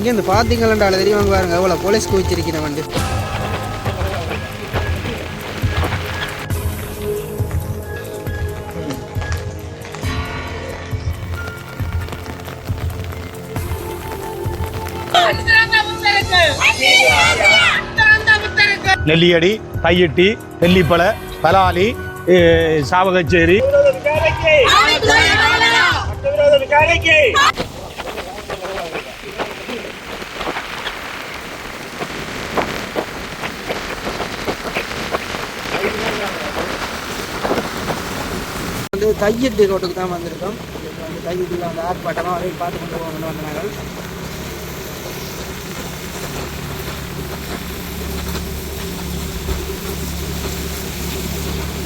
இங்கே இந்த பார்த்தீங்களாண்டால தெரியும்? பாருங்க எவ்வளோ போலீஸ் குவிச்சிருக்கிறேன் வந்து. நெல்லியடி தையிட்டி நெல்லிப்பழ பலாலி சாவகச்சேரி. வந்து தையட்டி ரோட்டுக்கு தான் வந்திருக்கோம். இப்போ வந்து தையட்டியில் வந்து ஆர்ப்பாட்டமாக வரையும் பார்த்து கொண்டு போகணும்னு வந்தாங்க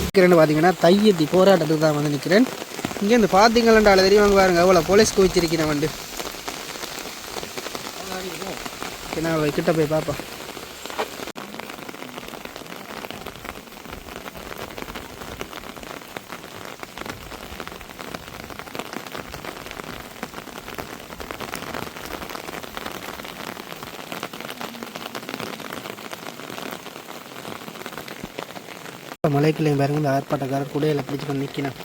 நிற்கிறேன்னு பார்த்தீங்கன்னா தையட்டி போராட்டத்துக்கு தான் வந்து நிற்கிறேன் இங்கே இந்த பார்த்தீங்களாண்டால தெரியும். பாருங்க எவ்வளோ போலீஸ் குவிச்சிருக்கிறேன் வந்து என்ன கிட்ட போய் பார்ப்போம். மலைக்குள்ளே பாருங்க இந்த ஆர்ப்பாட்டக்காரர் குடையில பிடிச்சு கொண்டு நிற்கணும்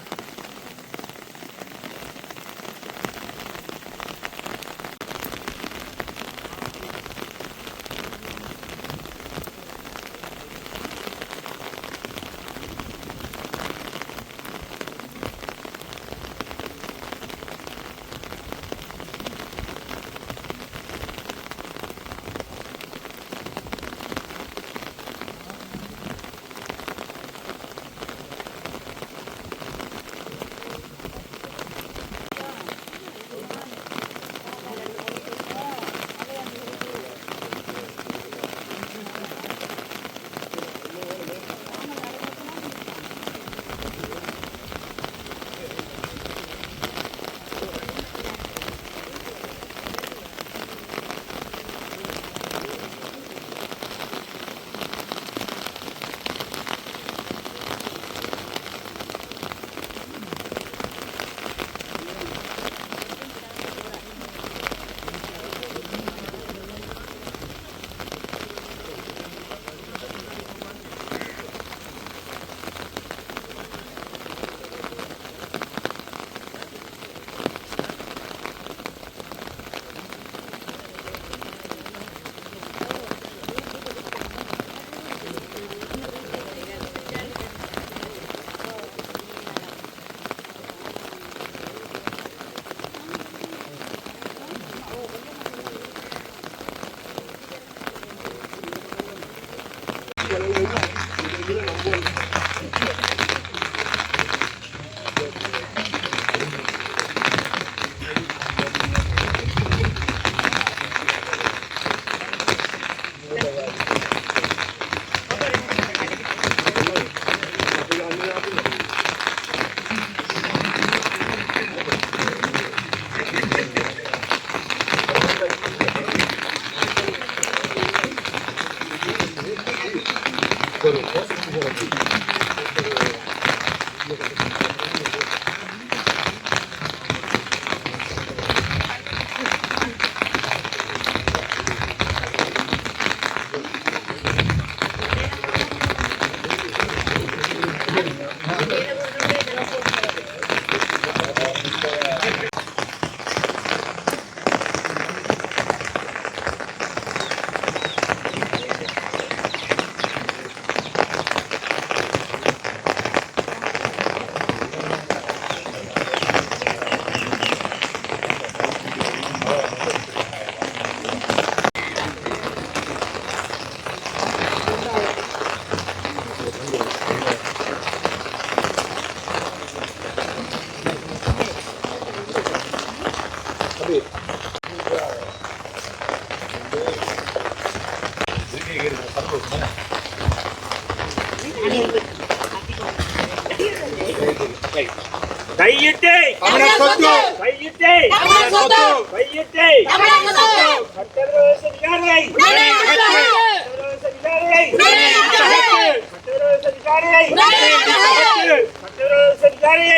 விகாரை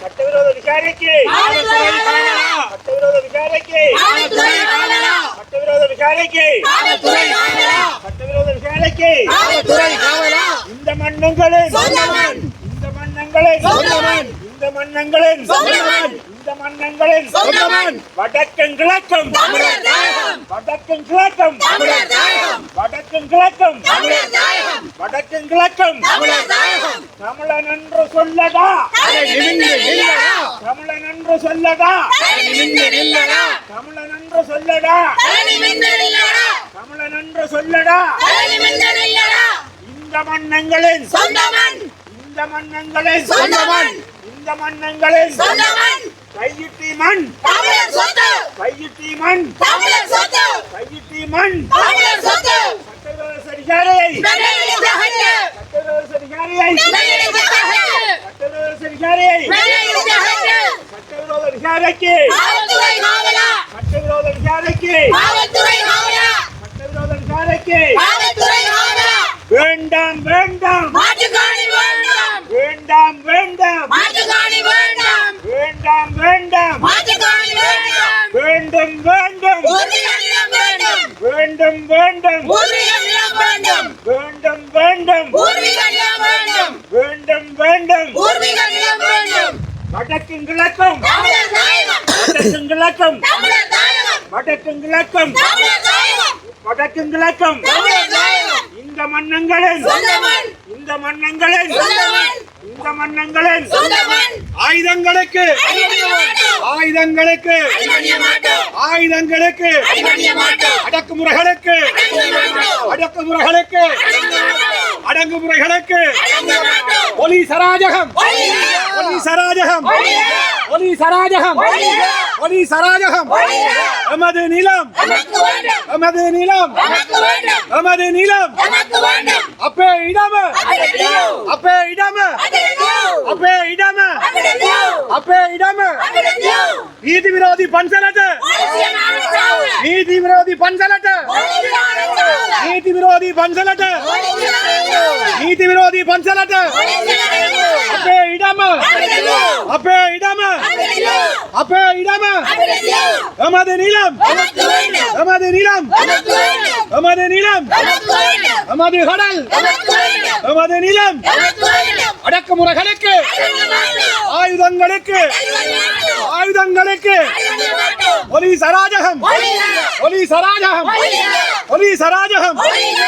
சட்டவிரோத ஆளுநர் சட்டவிரோத விசாரணைக்கு சட்டவிரோத விசாரணைக்கு சட்டவிரோத விசாரணைக்கு இந்த மன்னங்களின். இந்த மன்னங்களின். இந்த மன்னங்களின் மன்னங்களின் சொந்தமன். வடக்கும் கிழக்கும் வடக்கும் கிழக்கும் வடக்கும் கிழக்கும் வடக்கும் கிழக்கும் தமிழன் என்று நில்லடா. தமிழன் என்று நில்லடா. தமிழன் என்று சொல்லடா தமிழன் என்று சொல்லடா? இந்த மன்னங்களின் சொந்தமன். இந்த மன்னங்களின் சொந்தமன். இந்த மன்னங்களின் சொந்தமன். கையிட்டி மண். தமிழர் சொத்து. கையிட்டி மண். தமிழர் சொத்து. கையிட்டி மண். தமிழர் சொத்து. சட்டவிரோத சரிகாரியை வெள்ளையடித்த ஹட்டு சட்டவிரோத சரிகாரியை வெள்ளையடித்த ஹட்டு சட்டவிரோத சரிகாரியை வெள்ளையடித்த ஹட்டு சட்டவிரோத விசாரணைக்கு காவல்துறை காவலா சட்டவிரோத விசாரணைக்கு காவல்துறை காவலா சட்டவிரோத விசாரணைக்கு காவல்துறை காவலா வேண்டாம் வேண்டாம். மாட்டுக்காணி வேண்டாம் வேண்டாம் வேண்டாம் மாட்டுக்காணி வேண்டாம் வேண்டாம் வேண்டாம் மாட்டுக்காணி வேண்டாம் வேண்டும் வேண்டும் உரிய நிலம் வேண்டும் வேண்டும். வேண்டும்? வேண்டும் வேண்டும். வேண்டும்? வேண்டும் வேண்டும். வேண்டும்? வடக்கும் கிழக்கும். வடக்கும் கிழக்கும். வடக்கும் கிழக்கும். வடக்கும் கிழக்கும். இந்த மன்னங்களின். இந்த மன்னங்களின். இந்த மன்னங்களின். ஆயுதங்களுக்கு. ஆயுதங்களுக்கு. ஆயுதங்களுக்கு. அடக்குமுறைகளுக்கு. அடக்குமுறைகளுக்கு. அடங்குமுறைகளுக்கு. போலீஸ் அராஜகம் ஒழிக! போலீஸ் அராஜகம் ஒழிக! போலீஸ் அராஜகம் எமது நிலம் எமது நிலம் எமது நிலம் அப்பே இடம அப்பே இடம அப்பே இடம அப்பே இடம நீதி விரோதி பஞ்சலட்டு நீதி விரோதி பஞ்சலட்டு நீதி விரோதி பஞ்சலட்டு நீதி விரோதி பஞ்சலட்டு வேண்டும் எமது நிலம் நமக்கு வேண்டும் எமது கடல் நமக்கு வேண்டும் எமது நிலம் நமக்கு வேண்டும் அடக்குமுறைகளுக்கு அடங்க மாட்டோம் ஆயுதங்களுக்கு அடங்க மாட்டோம் ஆயுதங்களுக்கு அடங்க மாட்டோம் போலீஸ் அராஜகம் ஒழிக! போலீஸ் அராஜகம் ஒழிக! போலீஸ் அராஜகம் ஒழிக!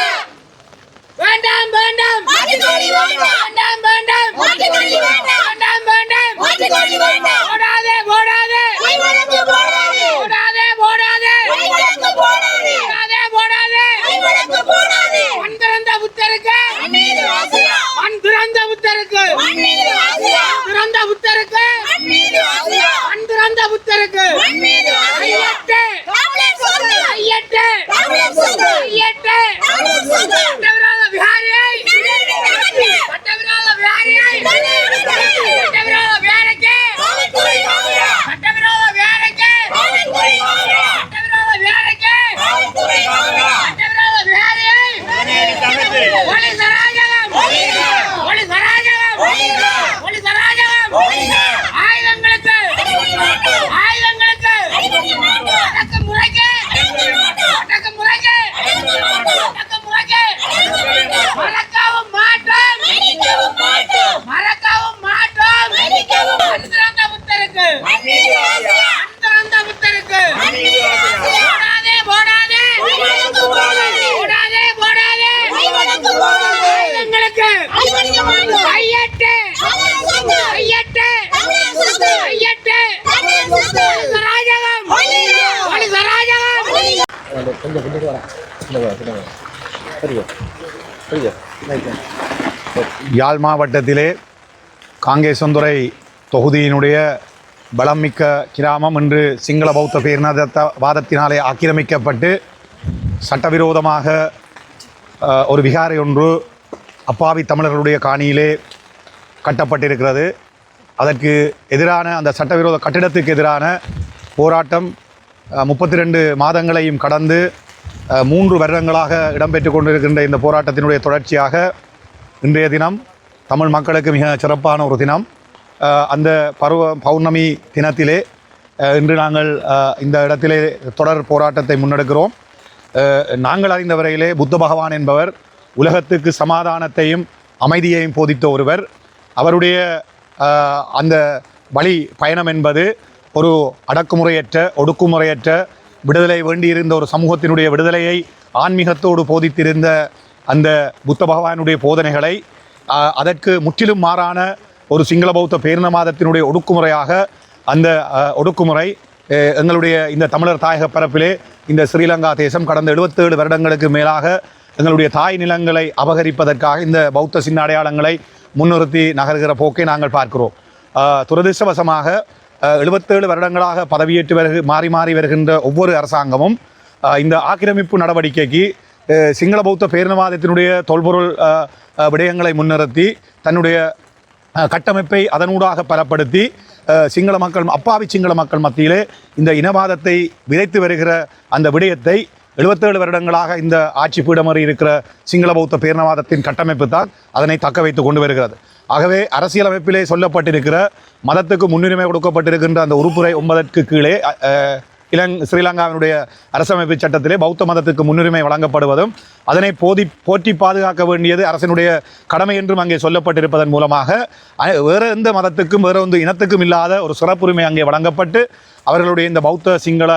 வேண்டாம் வேண்டாம். மாட்டுக்கோழி வேண்டாம். வேண்டாம் வேண்டாம். மாட்டுக்கோழி வேண்டாம். வேண்டாம் வேண்டாம். மாட்டுக்கோழி வேண்டாம். போடாதே போடாதே போடாதே போடாதே கைவழக்கு போடாதே போடாதே போடாதே கைவழக்கு போடாதே மண் திறந்த புத்தருக்கு மண்ணீது வாசியா மண் திறந்த புத்தருக்கு மண்ணீது வாசியா திறந்த புத்தருக்கு மண்ணீது வாசியா மண் திறந்த புத்தருக்கு மண்ணீது வாசியா ஐயட்டே தமிழர் சொத்து ஐயட்டே தமிழர் சொத்து ஐயட்டே தமிழர் சொத்து சட்டவிரோத விஹாரியை சட்டவிரோத விஹாரியை சட்டவிரோத விஹாரிக்கு சட்டவிரோத விஹாரிக்கு சட்டவிரோத விஹாரிக்கு சட்டவிரோத விஹாரியை போலீஸ் அராஜகம் போலீஸ் அராஜகம் போலீஸ் அராஜகம் ஆயுதங்களுக்கு ஆயுதங்களுக்கு அடக்கு முறைக்கு அடக்கு முறைக்கு அடக்கு முறைக்கு மறக்கவும் மாட்டோம் மறக்கவும் மாட்டோம் அன்பிறந்த புத்தருக்கு அன்பிறந்த புத்தருக்கு போடாதே போடாதே போடாதே போடாதே ஆயுதங்களுக்கு கையட்டு கையட்டு கையட்டு போலீஸ் அராஜகம் போலீஸ் அராஜகம் யாழ் மாவட்டத்திலே காங்கேசந்துறை தொகுதியினுடைய பலமிக்க கிராமம் இன்று சிங்கள பௌத்த பேரினத வாதத்தினாலே ஆக்கிரமிக்கப்பட்டு சட்டவிரோதமாக ஒரு விகாரை ஒன்று அப்பாவி தமிழர்களுடைய காணியிலே கட்டப்பட்டிருக்கிறது. அதற்கு எதிரான அந்த சட்டவிரோத கட்டிடத்துக்கு எதிரான போராட்டம் முப்பத்தி ரெண்டு மாதங்களையும் கடந்து மூன்று வருடங்களாக இடம்பெற்று கொண்டிருக்கின்ற இந்த போராட்டத்தினுடைய தொடர்ச்சியாக இன்றைய தினம் தமிழ் மக்களுக்கு மிக சிறப்பான ஒரு தினம். அந்த பருவ பௌர்ணமி தினத்திலே இன்று நாங்கள் இந்த இடத்திலே தொடர் போராட்டத்தை முன்னெடுக்கிறோம். நாங்கள் அறிந்த வரையிலே புத்த பகவான் என்பவர் உலகத்துக்கு சமாதானத்தையும் அமைதியையும் போதித்த ஒருவர். அவருடைய அந்த வழி பயணம் என்பது ஒரு அடக்குமுறையற்ற ஒடுக்குமுறையற்ற விடுதலை வேண்டியிருந்த ஒரு சமூகத்தினுடைய விடுதலையை ஆன்மீகத்தோடு போதித்திருந்த அந்த புத்த பகவானுடைய போதனைகளை அதற்கு முற்றிலும் மாறான ஒரு சிங்கள பௌத்த பேரினவாதத்தினுடைய ஒடுக்குமுறையாக அந்த ஒடுக்குமுறை எங்களுடைய இந்த தமிழர் தாயக பரப்பிலே இந்த ஸ்ரீலங்கா தேசம் கடந்த 77 வருடங்களுக்கு மேலாக எங்களுடைய தாய் நிலங்களை அபகரிப்பதற்காக இந்த பௌத்த சின்ன அடையாளங்களை முன்னிறுத்தி நகர்கிற போக்கை நாங்கள் பார்க்கிறோம். துரதிருஷ்டவசமாக எழுபத்தேழு வருடங்களாக பதவியேற்று வருக மாறி மாறி வருகின்ற ஒவ்வொரு அரசாங்கமும் இந்த ஆக்கிரமிப்பு நடவடிக்கைக்கு சிங்கள பௌத்த பேரினவாதத்தினுடைய தொல்பொருள் விடயங்களை முன்னிறுத்தி தன்னுடைய கட்டமைப்பை அதனூடாக பலப்படுத்தி சிங்கள மக்கள் அப்பாவி சிங்கள மக்கள் மத்தியிலே இந்த இனவாதத்தை விதைத்து வருகிற அந்த விடயத்தை 77 வருடங்களாக இந்த ஆட்சி பீடமறி இருக்கிற சிங்கள பௌத்த பேரினவாதத்தின் கட்டமைப்பு தான் அதனை தக்க வைத்து கொண்டு வருகிறது. ஆகவே அரசியலமைப்பிலே சொல்லப்பட்டிருக்கிற மதத்துக்கு முன்னுரிமை கொடுக்கப்பட்டிருக்கின்ற அந்த உறுப்புரை ஒன்பதற்கு கீழே இலங் ஸ்ரீலங்காவினுடைய அரசமைப்பு சட்டத்திலே பௌத்த மதத்துக்கு முன்னுரிமை வழங்கப்படுவதும் அதனை போதி போற்றி பாதுகாக்க வேண்டியது அரசினுடைய கடமை என்றும் அங்கே சொல்லப்பட்டிருப்பதன் மூலமாக வேறு எந்த மதத்துக்கும் வேறு எந்த இனத்துக்கும் இல்லாத ஒரு சிறப்புரிமை அங்கே வழங்கப்பட்டு அவர்களுடைய இந்த பௌத்த சிங்கள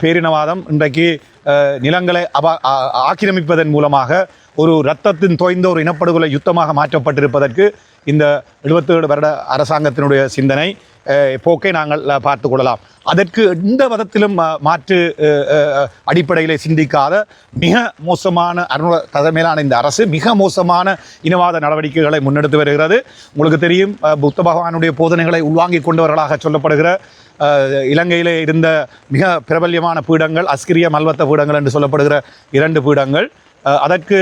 பேரினவாதம் இன்றைக்கு நிலங்களை அப ஆக்கிரமிப்பதன் மூலமாக ஒரு ரத்தத்தின் தோய்ந்த ஒரு இனப்படுகொலை யுத்தமாக மாற்றப்பட்டிருப்பதற்கு இந்த 77 வருட அரசாங்கத்தினுடைய சிந்தனை போக்கை நாங்கள் பார்த்து கொள்ளலாம். அதற்கு எந்த விதத்திலும் மாற்று அடிப்படையிலே சிந்திக்காத மிக மோசமான அருண தலைமையிலான இந்த அரசு மிக மோசமான இனவாத நடவடிக்கைகளை முன்னெடுத்து வருகிறது. உங்களுக்கு தெரியும் புத்த பகவானுடைய போதனைகளை உள்வாங்கி கொண்டவர்களாக சொல்லப்படுகிற இலங்கையிலே இருந்த மிக பிரபல்யமான பீடங்கள் அஸ்கிரிய மல்வத்த பீடங்கள் என்று சொல்லப்படுகிற இரண்டு பீடங்கள். அதற்கு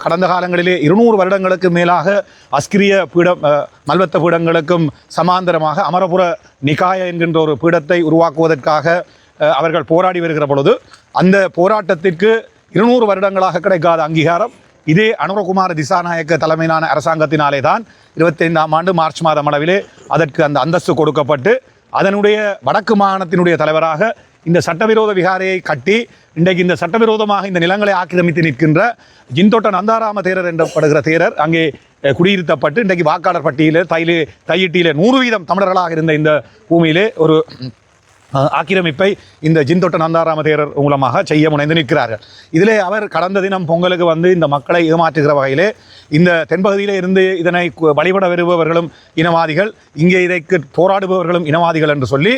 கடந்த காலங்களிலே இருநூறு வருடங்களுக்கு மேலாக அஸ்கிரிய பீடம் மல்வத்த பீடங்களுக்கும் சமாந்தரமாக அமரபுர நிகாய என்கின்ற ஒரு பீடத்தை உருவாக்குவதற்காக அவர்கள் போராடி வருகிற பொழுது அந்த போராட்டத்திற்கு இருநூறு வருடங்களாக கிடைக்காத அங்கீகாரம் இதே அனுரகுமார திசாநாயக்க தலைமையிலான அரசாங்கத்தினாலே தான் இருபத்தைந்தாம் ஆண்டு மார்ச் மாதம் அளவிலே அதற்கு அந்த அந்தஸ்து கொடுக்கப்பட்டு அதனுடைய வடக்கு மாகாணத்தினுடைய தலைவராக இந்த சட்டவிரோத விகாரையை கட்டி இன்றைக்கு இந்த சட்டவிரோதமாக இந்த நிலங்களை ஆக்கிரமித்து நிற்கின்ற ஜின்தோட்ட நந்தாராம தேரர் என்றப்படுகிற தேரர் அங்கே குடியிருத்தப்பட்டு இன்றைக்கு வாக்காளர் பட்டியலில் தையிலே தையிட்டியிலே நூறு வீதம் தமிழர்களாக இருந்த இந்த பூமியிலே ஒரு ஆக்கிரமிப்பை இந்த ஜின்தொட்ட நந்தாராம தேரர் மூலமாக செய்ய முனைந்து நிற்கிறார்கள். இதிலே அவர் கடந்த தினம் பொங்கலுக்கு வந்து இந்த மக்களை ஏமாற்றுகிற வகையிலே இந்த தென்பகுதியிலே இருந்து இதனை வழிபட வருபவர்களும் இனவாதிகள் இங்கே இதைக்கு போராடுபவர்களும் இனவாதிகள் என்று சொல்லி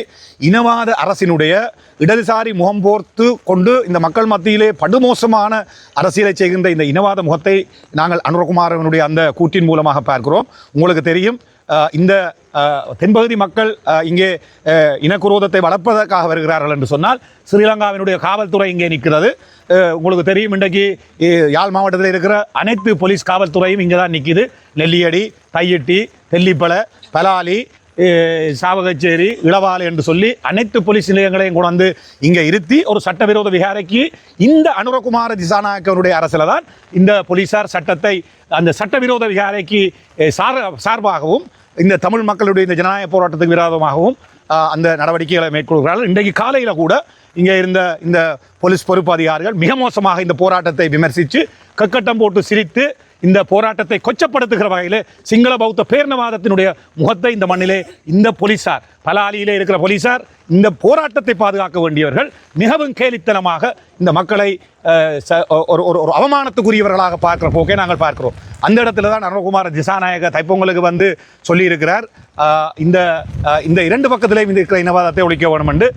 இனவாத அரசினுடைய இடதுசாரி முகம் போர்த்து கொண்டு இந்த மக்கள் மத்தியிலே படுமோசமான அரசியலை செய்கின்ற இந்த இனவாத முகத்தை நாங்கள் அனுரகுமாரனுடைய அந்த கூட்டின் மூலமாக பார்க்கிறோம். உங்களுக்கு தெரியும் இந்த தென்பகுதி மக்கள் இங்கே இனக்குரோதத்தை வளர்ப்பதற்காக வருகிறார்கள் என்று சொன்னால் ஸ்ரீலங்காவினுடைய காவல்துறை இங்கே நிற்கிறது. உங்களுக்கு தெரியும் இன்றைக்கு யாழ் மாவட்டத்தில் இருக்கிற அனைத்து போலீஸ் காவல்துறையும் இங்கே தான் நிற்கிது நெல்லியடி தையிட்டி தெல்லிப்பளை பலாலி சாவகச்சேரி இளவாலை என்று சொல்லி அனைத்து போலீஸ் நிலையங்களையும் கொண்டு வந்து இங்கே இருத்தி ஒரு சட்டவிரோத விகாரைக்கு இந்த அனுரகுமார திசாநாயக்கனுடைய அரசில் தான் இந்த போலீசார் சட்டத்தை அந்த சட்டவிரோத விகாரைக்கு சார் சார்பாகவும் இந்த தமிழ் மக்களுடைய இந்த ஜனநாயக போராட்டத்துக்கு விரோதமாகவும் அந்த நடவடிக்கைகளை மேற்கொள்கிறார்கள். இன்றைக்கு காலையில் கூட இங்கே இருந்த இந்த போலீஸ் பொறுப்பு அதிகாரிகள் மிக மோசமாக இந்த போராட்டத்தை விமர்சித்து கக்கட்டம் போட்டு சிரித்து இந்த போராட்டத்தை கொச்சப்படுத்துகிற வகையில் சிங்கள பௌத்த பேரினவாதத்தினுடைய முகத்தை இந்த மண்ணிலே இந்த போலீசார் பலாலியிலே இருக்கிற போலீசார் இந்த போராட்டத்தை பாதுகாக்க வேண்டியவர்கள் மிகவும் கேலித்தனமாக இந்த மக்களை ச- ஒரு ஒரு ஒரு அவமானத்துக்குரியவர்களாக பார்க்கிற போக்கே நாங்கள் பார்க்கிறோம். அந்த இடத்துல தான் அருணகுமார திசாநாயக தைப்பொங்கலுக்கு வந்து சொல்லியிருக்கிறார். இந்த இந்த இரண்டு பக்கத்திலேயும் இருக்கிற இனவாதத்தை ஒழிக்க வேணும் என்று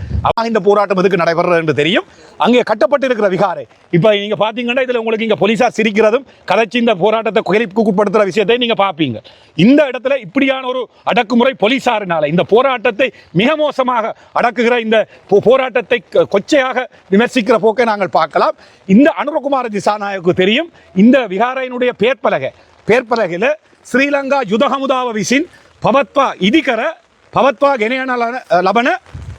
இந்த போராட்டம் எதுக்கு நடைபெறுறது என்று தெரியும். அங்கே கட்டப்பட்டிருக்கிற விகாரை. இப்போ நீங்கள் பார்த்தீங்கன்னா இதில் உங்களுக்கு இங்கே போலீஸார் சிரிக்கிறதும் கதைச்சி இந்த போராட்டத்தை குறைப்புக்குட்படுத்துகிற விஷயத்தை நீங்கள் பார்ப்பீங்க இந்த இடத்துல இப்படியான ஒரு அடக்குமுறை போலீஸாரினால் இந்த போராட்டத்தை மிக மோசமாக அடக்குகிற இந்த போ- போராட்டத்தை கொச்சையாக விமர்சிக்கிற போக்கை நாங்கள் பார்க்கலாம். இந்த அனுரகுமார திசாநாயக்கு தெரியும் இந்த விகாரையினுடைய பேர்பலகை பேர்பலகையில் ஸ்ரீலங்கா யுதகமுதாவ விசின் பவத்வா இதிகர பவத்வா கெனையான லபன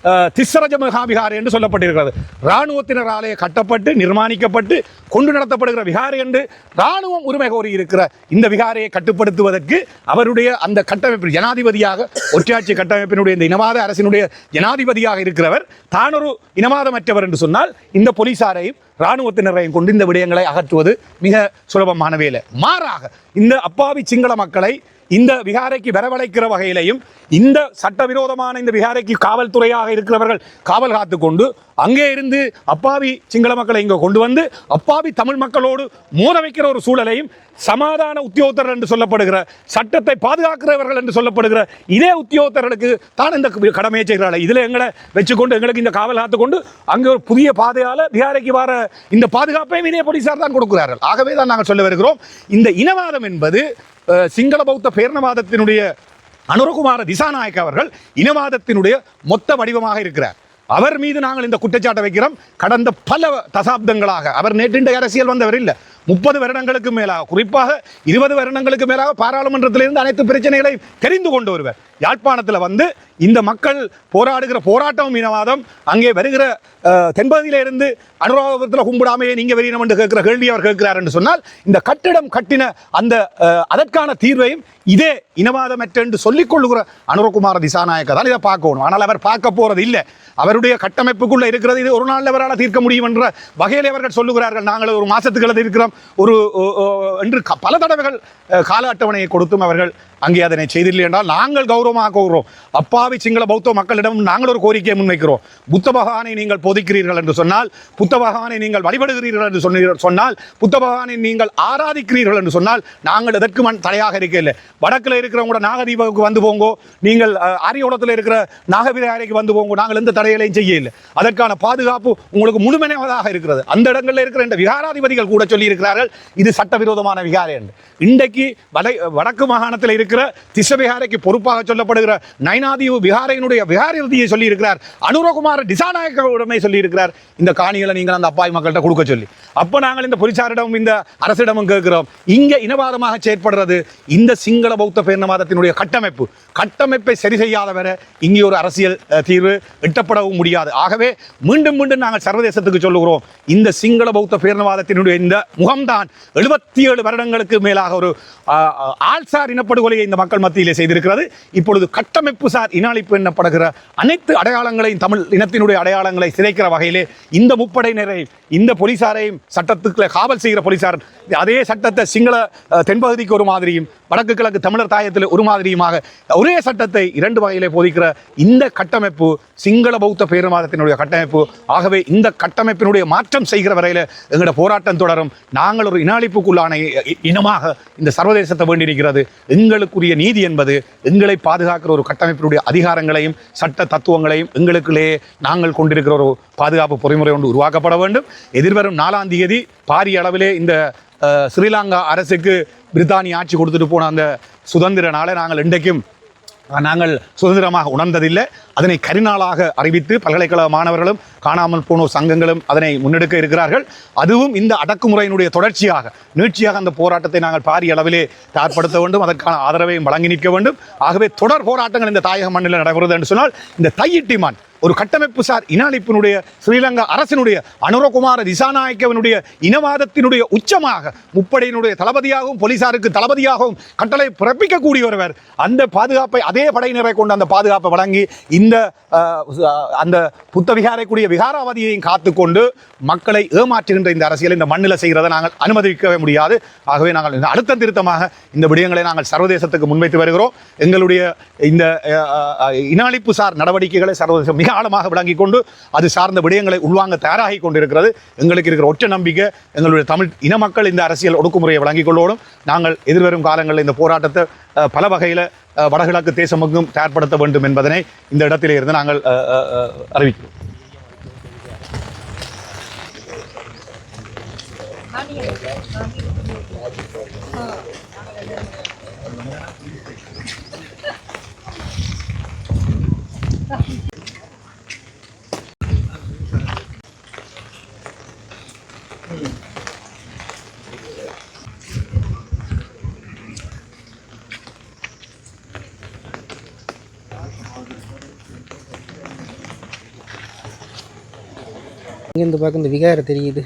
அஹ், திஸ்ஸரஜ மகாவிகாரை என்று சொல்லப்பட்டிருக்கிறது. இராணுவத்தினராலே கட்டப்பட்டு நிர்மாணிக்கப்பட்டு கொண்டு நடத்தப்படுகிற விகாரை என்று இராணுவம் உரிமை கோரி இருக்கிற இந்த விகாரையை கட்டுப்படுத்துவதற்கு அவருடைய அந்த கட்டமைப்பு ஜனாதிபதியாக ஒற்றையாட்சி கட்டமைப்பினுடைய இந்த இனவாத அரசினுடைய ஜனாதிபதியாக இருக்கிறவர் தானொரு இனவாதமற்றவர் என்று சொன்னால் இந்த போலீசாரையும் இராணுவத்தினரையும் கொண்டு இந்த விடயங்களை அகற்றுவது மிக சுலபமான வேலை. மாறாக இந்த அப்பாவி சிங்கள மக்களை இந்த விகாரைக்கு வரவழைக்கிற வகையிலையும் இந்த சட்டவிரோதமான இந்த விகாரைக்கு காவல்துறையாக இருக்கிறவர்கள் காவல் காத்து கொண்டு அங்கே இருந்து அப்பாவி சிங்கள மக்களை இங்கே கொண்டு வந்து அப்பாவி தமிழ் மக்களோடு மோத வைக்கிற ஒரு சூழலையும் சமாதான உத்தியோகத்தர் என்று சொல்லப்படுகிற சட்டத்தை பாதுகாக்கிறவர்கள் என்று சொல்லப்படுகிற இதே உத்தியோகத்தர்களுக்கு தான் இந்த கடமையை செய்கிறார்கள். இதில் எங்களை வச்சுக்கொண்டு எங்களுக்கு இந்த காவல் காத்து கொண்டு அங்கே ஒரு புதிய பாதையால் விகாரைக்கு வர இந்த பாதுகாப்பையும் இதே போலீஸார் தான் கொடுக்கிறார்கள். ஆகவே தான் நாங்கள் சொல்ல வருகிறோம் இந்த இனவாதம் என்பது சிங்கள பௌத்த பேரணவாதத்தினுடைய அனுரகுமார திசாநாயக் அவர்கள் இனவாதத்தினுடைய மொத்த வடிவமாக இருக்கிறார். அவர் மீது நாங்கள் இந்த குற்றச்சாட்டை வைக்கிறோம். கடந்த பல தசாப்தங்களாக அவர் நேற்றிண்ட அரசியல் வந்தவர் இல்லை. முப்பது வருடங்களுக்கு மேலாக குறிப்பாக இருபது வருடங்களுக்கு மேலாக பாராளுமன்றத்திலிருந்து அனைத்து பிரச்சனைகளையும் தெரிந்து கொண்டு வருவர். யாழ்ப்பாணத்தில் வந்து இந்த மக்கள் போராடுகிற போராட்டம் இனவாதம் அங்கே வருகிற தென்பகுதியிலிருந்து அனுராதபுரத்தில் கும்பிடாமையே நீங்கள் வெறியினம் என்று கேட்கிற கேள்வி அவர் கேட்கிறார் என்று சொன்னால் இந்த கட்டிடம் கட்டின அந்த அதற்கான தீர்வையும் இதே இனவாதமற்ற என்று சொல்லிக் கொள்ளுகிற அனுரகுமார திசாநாயக்க தான் இதை பார்க்கணும். ஆனால் அவர் பார்க்க போகிறது இல்லை. அவருடைய கட்டமைப்புக்குள்ளே இருக்கிறது இது ஒரு நாள் அவரால் தீர்க்க முடியும் என்ற வகையில் அவர்கள் சொல்லுகிறார்கள். நாங்கள் ஒரு மாசத்துக்கு இருக்கிறோம் ஒரு என்று பல தடவைகள் கால அட்டவணையை கொடுத்தும் அவர்கள் அங்கே அதனை செய்தில்லை என்றால் நாங்கள் கௌரவமாக கூறுகிறோம். அப்பாவி சிங்கள பௌத்த மக்களிடம் நாங்கள் ஒரு கோரிக்கையை முன்வைக்கிறோம். புத்த பகவானை நீங்கள் போதிக்கிறீர்கள் என்று சொன்னால் புத்த பகவானை நீங்கள் வழிபடுகிறீர்கள் என்று சொன்னீர்கள் சொன்னால் புத்த பகவானை நீங்கள் ஆராதிக்கிறீர்கள் என்று சொன்னால் நாங்கள் எதற்கு மண் தடையாக இருக்கவில்லை. வடக்கில் இருக்கிறவங்களோட நாகதீபவுக்கு வந்து போங்கோ நீங்கள் அரியோளத்தில் இருக்கிற நாகவிராயரைக்கு வந்து போங்கோ நாங்கள் எந்த தடைகளையும் செய்யவில்லை. அதற்கான பாதுகாப்பு உங்களுக்கு முழுமையாக இருக்கிறது. அந்த இடங்களில் இருக்கிற இந்த விகாராதிபதிகள் கூட சொல்லி இருக்கிறார்கள் இது சட்டவிரோதமான விகாரை என்று. இன்றைக்கு வடை வடக்கு மாகாணத்தில் இருக்கிற திச விகாரைக்கு பொறுப்பாக சொல்லப்படுகிற நைனாதீவு விகாரையினுடைய விகாரதியை சொல்லியிருக்கிறார். அனுரகுமார் அனுரகுமார டிசாநாயக்கரிடமே சொல்லி இந்த காணிகளை நீங்கள் அந்த அப்பாய் மக்கள்கிட்ட கொடுக்க சொல்லி. அப்போ நாங்கள் இந்த போலீசாரிடமும் இந்த அரசிடமும் கேட்கிறோம். இங்கே இனவாதமாக செயற்படுறது இந்த சிங்கள பௌத்த பேரினவாதத்தினுடைய கட்டமைப்பு. கட்டமைப்பை சரி செய்யாத வரை இங்கே ஒரு அரசியல் தீர்வு எட்டப்படவும் முடியாது. ஆகவே மீண்டும் மீண்டும் நாங்கள் சர்வதேசத்துக்கு சொல்லுகிறோம். இந்த சிங்கள பௌத்த பேரினவாதத்தினுடைய இந்த முக முகம்தான். எழுபத்தி ஏழு வருடங்களுக்கு மேலாக ஒரு ஆள்சார் இனப்படுகொலையை இந்த மக்கள் மத்தியிலே செய்திருக்கிறது. இப்பொழுது கட்டமைப்பு சார் இனாளிப்பு என்னப்படுகிற அனைத்து அடையாளங்களையும் தமிழ் இனத்தினுடைய அடையாளங்களை சிதைக்கிற வகையிலே இந்த முப்படையினரை இந்த போலீசாரையும் சட்டத்துக்குள்ள காவல் செய்கிற போலீசார் அதே சட்டத்தை சிங்கள தென்பகுதிக்கு ஒரு மாதிரியும் வடக்கு கிழக்கு தமிழர் தாயத்தில் ஒரு மாதிரியுமாக ஒரே சட்டத்தை இரண்டு வகையிலே போதிக்கிற இந்த கட்டமைப்பு சிங்கள பௌத்த பேருமாதத்தினுடைய கட்டமைப்பு. ஆகவே இந்த கட்டமைப்பினுடைய மாற்றம் செய்கிற வரையில் எங்களோட போராட்டம் தொடரும். நாங்கள் ஒரு இனாளிப்புக்குள்ளான இனமாக இந்த சர்வதேசத்தை வேண்டியிருக்கிறது. எங்களுக்குரிய நீதி என்பது எங்களை பாதுகாக்கிற ஒரு கட்டமைப்பினுடைய அதிகாரங்களையும் சட்ட தத்துவங்களையும் எங்களுக்குள்ளே நாங்கள் கொண்டிருக்கிற ஒரு பாதுகாப்பு பொறிமுறை ஒன்று உருவாக்கப்பட வேண்டும். எதிர்வரும் நாலாம் தேதி பாரிய அளவிலே இந்த ஸ்ரீலங்கா அரசுக்கு பிரித்தானிய ஆட்சி கொடுத்துட்டு போன அந்த சுதந்திர நாளை நாங்கள் இன்றைக்கும் நாங்கள் சுதந்திரமாக உணர்ந்ததில்லை. அதனை கரிநாளாக அறிவித்து பல்கலைக்கழக மாணவர்களும் காணாமல் போனோர் சங்கங்களும் அதனை முன்னெடுக்க இருக்கிறார்கள். அதுவும் இந்த அடக்குமுறையினுடைய தொடர்ச்சியாக நீட்சியாக அந்த போராட்டத்தை நாங்கள் பாரிய அளவிலே தயார்படுத்த வேண்டும். அதற்கான ஆதரவையும் வழங்கி நிற்க வேண்டும். ஆகவே தொடர் போராட்டங்கள் இந்த தாயக மண்ணில் நடைபெறுது என்று சொன்னால் இந்த தையிட்டிமான் ஒரு கட்டமைப்பு சார். இனாளிப்பினுடைய ஸ்ரீலங்கா அரசினுடைய அனுரகுமார திசாநாயக்கவனுடைய இனவாதத்தினுடைய உச்சமாக முப்படையினுடைய தளபதியாகவும் போலீசாருக்கு தளபதியாகவும் கட்டளை பிறப்பிக்கக்கூடிய ஒருவர் அந்த பாதுகாப்பை அதே படையினரை கொண்டு அந்த பாதுகாப்பை வழங்கி இந்த அந்த புத்தவிகாரைக்குரிய விகாராவதியையும் காத்துக்கொண்டு மக்களை ஏமாற்றுகின்ற இந்த அரசியல் இந்த மண்ணில் செய்கிறதை நாங்கள் அனுமதிக்கவே முடியாது. ஆகவே நாங்கள் இந்த திருத்தமாக இந்த விடயங்களை நாங்கள் சர்வதேசத்துக்கு முன்வைத்து வருகிறோம். எங்களுடைய இந்த இனாளிப்பு சார் நடவடிக்கைகளை சர்வதேசம் மிக மிக ஆழமாக விளங்கி கொண்டு அது சார்ந்த விடயங்களை உள்வாங்க தயாராகி கொண்டிருக்கிறது. எங்களுக்கு இருக்கிற ஒற்ற நம்பிக்கை எங்களுடைய தமிழ் இன மக்கள் இந்த அரசியல் ஒடுக்குமுறையை வழங்கிக் கொள்ளோடும் நாங்கள் எதிர்வரும் காலங்களில் இந்த போராட்டத்தை பல வகையில் வடகிழக்கு தேசமுக்கும் தயார்படுத்த வேண்டும் என்பதனை இந்த இடத்திலே இருந்து நாங்கள் அறிவிக்கிறோம். இங்கேருந்து பார்க்க இந்த விகாரம் தெரியுது.